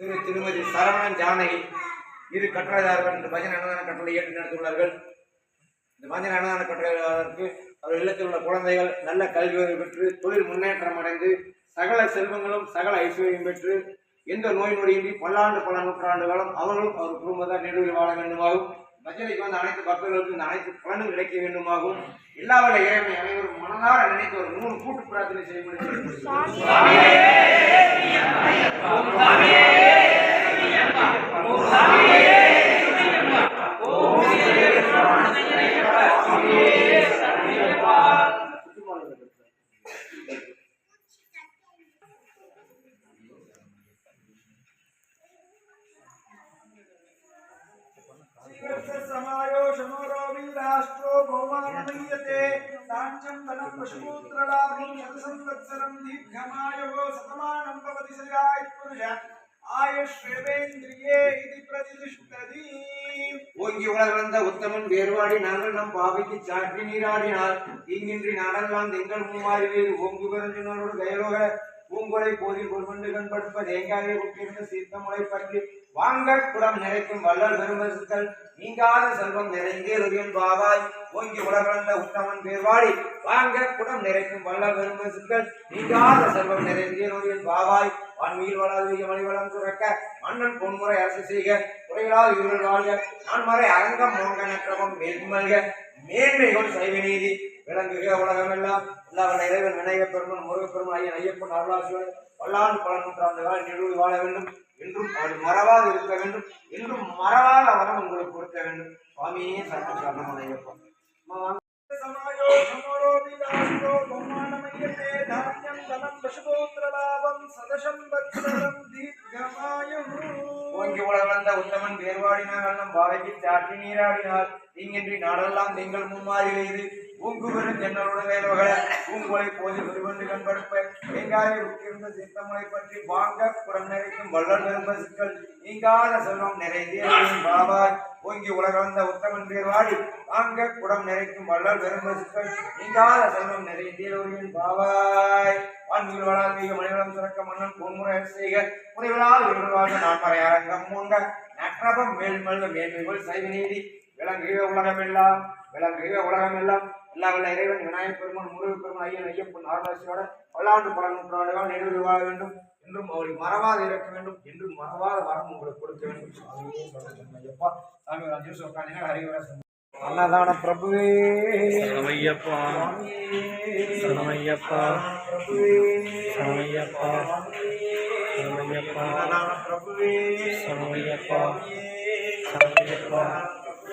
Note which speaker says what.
Speaker 1: திரு திருமதி சரவணன் ஜானகி இரு கட்டுரையாளர்கள் இந்த பஜனை அன்னதான கட்டளை ஏற்று நடந்துள்ளார்கள் இந்த பஜனை அன்னதான கட்டுரையாளருக்கு அவர் இல்லத்தில் உள்ள குழந்தைகள் நல்ல கல்வி பெற்று தொழில் முன்னேற்றம் அடைந்து சகல செல்வங்களும் சகல ஐஸ்வர்யம் பெற்று எந்த நோய் நொடியின்றி பல்லாண்டு பல நூற்றாண்டு காலம் அவர்களும் அவர் குடும்பத்தார் நெடுவில் வாழ வேண்டுமாகும். பஜனைக்கு வந்த அனைத்து பக்தர்களுக்கும் இந்த அனைத்து பலனும் கிடைக்க வேண்டுமாகும். எல்லா வல்ல அனைவரும் மனதார நினைத்து ஒரு மூணு கூட்டு பிரார்த்தனை செய்ய
Speaker 2: முடியும் शमोरोमि राष्ट्रो भौमानमयते साञ्चं धनं पशुपुत्रलाभं शतसंवत्सरं दीर्घमायुः शतमानं भवति सगाय पुरुष आयुष्येवेन्द्रिये इति प्रतिष्ठति
Speaker 1: ஓங்கி உலகளந்த உத்தமன் வேறுபாடி நாங்கள் நம் பாவைக்கு சாற்றி நீராடினார் தீங்கின்றி நாடெல்லாம் திங்கள் மும்மாறி வேறு ஓங்கு பெருஞ்சினரோடு கயலோக பூங்கொலை போதில் பொருமண்டு கண்படுப்ப தேங்காயை உட்கிருந்த சீர்த்தமுறை பற்றி வாங்க குடம் நிறைக்கும் வள்ளல் பெருமசுக்கள் நீங்காத செல்வம் நிறைந்தேருவியன் பாவாய். ஓங்கி உலகளந்த உத்தமன் பேர்வாடி வாங்க குடம் நிறைக்கும் வள்ளல் பெருமசுக்கள் நீங்காத செல்வம் நிறைந்தேருவியன் பாவாய். வான்மீல் வளாதிக மணிவளம் துறக்க மன்னன் பொன்முறை அரசு செய்க குறைகளால் இவர்கள் வாழ்க நான் மறை அரங்கம் மோங்க நற்றவம் மேல்மல்க மேன்மைகள் சைவ நீதி விளங்குக உலகமெல்லாம். எல்லா வல்ல இறைவன் விநாயகப் பெருமன் முருகப்பெருமன் ஐயன் ஐயப்பன் அருளாசிவன் பல்லாண்டு பல நூற்றாண்டுகள் நெடுவில் வாழ வேண்டும். என்றும் அவர் மறவாக இருக்க வேண்டும். என்றும் மறவாத அவரம் உங்களுக்கு கொடுக்க வேண்டும். சுவாமியே சரணம் சரணம்
Speaker 2: ஐயப்பா
Speaker 1: ஓங்கி உலகந்த உத்தமன் வேர்வாடினார் பாவைக்கு சாற்றி நீராடினார் நீங்கின்றி நாடெல்லாம் நீங்கள் முன்மாறி பூங்குவரும் என்னுடன் நிலவுகளை பூங்குலை போதி வருவென்று கண்படுப்ப எங்காலே உட்கிருந்த சித்தமுனை பற்றி வாங்க புறம் நிறைக்கும் வள்ளல் நிரும்ப சிக்கல். நீங்காத செல்வம் நிறைந்தேன் பாவாய் ஓங்கி உலகந்த உத்தமன் பேர்வாடி வாங்க குடம் நிறைக்கும் வள்ளல் விரும்ப சிக்கல். நீங்காத செல்வம் நிறைந்தேன் பாவாய் ஆண்கள் வளாந்திய மணிவளம் சுரக்க மன்னன் பொன்முறை செய்க முறைவளால் இருவாழ்ந்த நாற்பரை அரங்கம் மூண்ட நற்றபம் மேல்மல்ல மேன்மைகள் சைவநீதி. விளங்குக உலகமெல்லாம் விளங்குக உலகமெல்லாம். எல்லா வல்ல இறைவன் விநாயகப் பெருமான் முருகப் பெருமான் ஐயன் ஐயப்பன் ஆராய்ச்சியோட பல்லாண்டு பல நூற்றாண்டுகள் நெடுவில் வாழ வேண்டும். என்றும் அவரை மறவாது இருக்க வேண்டும். என்றும் மறவாத வரம் உங்களுக்கு கொடுக்க வேண்டும். சரணம் ஐயப்பா. சாமி ஒரு அஞ்சு நிமிஷம் உட்காந்தீங்கன்னா ஹரிவர அன்னதான பிரபுவே.
Speaker 3: சரணமையப்பா சரணமையப்பா
Speaker 1: பிரபுவே
Speaker 3: சரணமையப்பா சரணமையப்பா
Speaker 1: அன்னதான பிரபுவே.